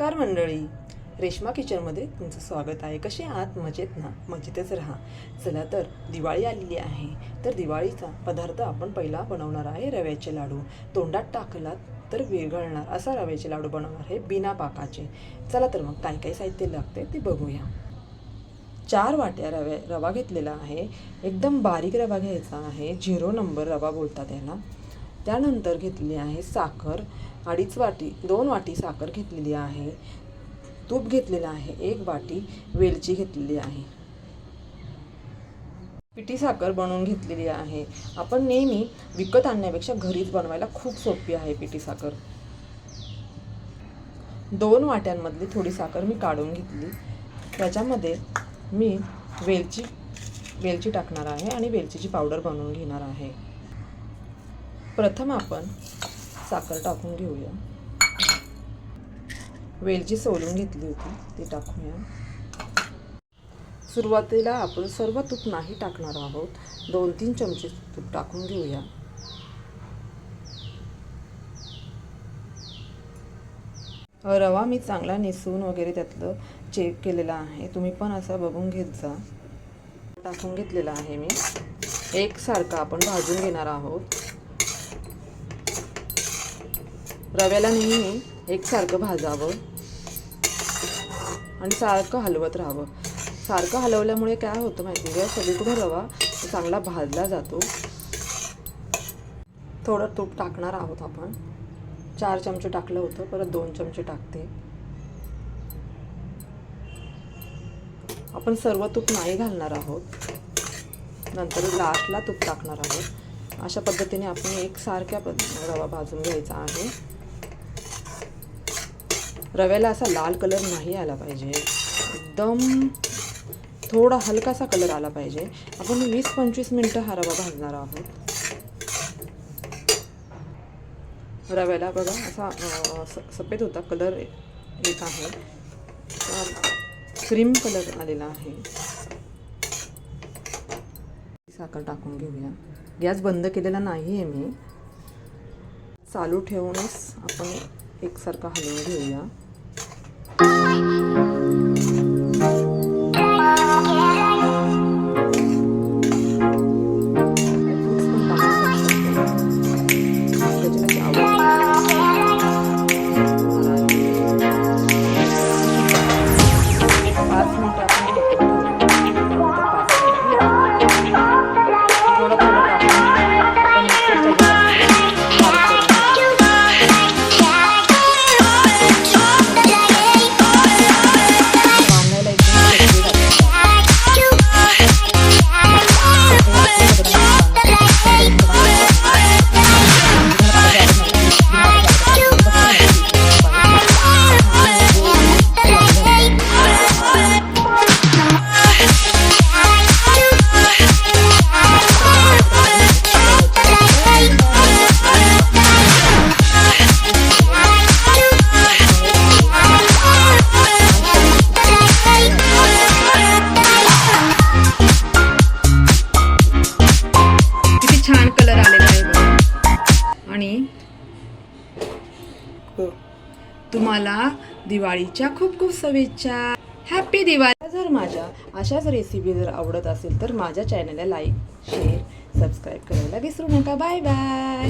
नमस्कार मंडळी. रेश्मा किचनमध्ये तुमचं स्वागत आहे. कसे आहात? मजेत ना? मजेतच राहा. चला तर दिवाळी आलेली आहे. तर दिवाळीचा पदार्थ आपण पहिला बनवणार आहे रव्याचे लाडू. तोंडात टाकलात तर विरघळणार असा रव्याचे लाडू बनवणार आहे बिना पाकाचे. चला तर मग काय काय साहित्य लागते ते बघूया. चार वाट्या रव्या रवा घेतलेला आहे. एकदम बारीक रवा घ्यायचा आहे. झिरो नंबर रवा बोलतात याला. त्यानंतर घेतलेली आहे साखर अडीच वाटी दोन वाटी साखर घेतलेली आहे. तूप घेतलेलं आहे एक वाटी वेलची घेतलेली आहे. पिठी साखर बनवून घेतलेली आहे. आपण नेहमी विकत आणण्यापेक्षा घरीच बनवायला खूप सोपी आहे पिठी साखर. दोन वाट्यांमधली थोडी साखर मी काढून घेतली. त्याच्यामध्ये मी वेलची वेलची टाकणार आहे आणि वेलचीची पावडर बनवून घेणार आहे. प्रथम आपण साखर टाकून घेऊया. वेलची सोलून घेतली होती ती टाकूया. सुरुवातीला आपण सर्व तूप नाही टाकणार आहोत. दोन तीन चमचे तूप टाकून घेऊया. रवा मी चांगला निसून वगैरे त्यातलं चेक केलेला आहे. तुम्ही पण असं बघून घेत जा. टाकून घेतलेला आहे मी. एकसारखं आपण भाजून घेणार आहोत. रव्याला नेहमी एकसारखं भाजावं आणि सारखं हलवत राहावं. सारखं हलवल्यामुळे काय होतं माहिती आहे का? सगळीकडे रवा चांगला भाजला जातो. थोडं तूप टाकणार आहोत आपण. चार चमचे टाकलं होतं परत दोन चमचे टाकते. आपण सर्व तूप नाही घालणार आहोत. नंतर लास्टला तूप टाकणार आहोत. अशा पद्धतीने आपण एक सारख्या पद्ध रवा भाजून घ्यायचा आहे. रव्याला असा लाल कलर नाही आला पाहिजे. एकदम थोडा हलकासा कलर आला पाहिजे. आपण वीस पंचवीस मिनटं हा रवा भाजणार आहोत. रव्याला बघा असा सफेद होता कलर येत आहे. क्रीम कलर आलेला आहे. साखर टाकून घेऊया. गॅस बंद केलेला नाही आहे मी. चालू ठेवूनच आपण एकसारखा हलवून घेऊया. तुम्हाला दिवाळीच्या खूप खूप शुभेच्छा. हॅपी दिवाळी. जर माझ्या अशाच रेसिपी जर आवडत असेल तर माझ्या चॅनलला लाईक शेअर सबस्क्राईब करायला विसरू नका. Bye bye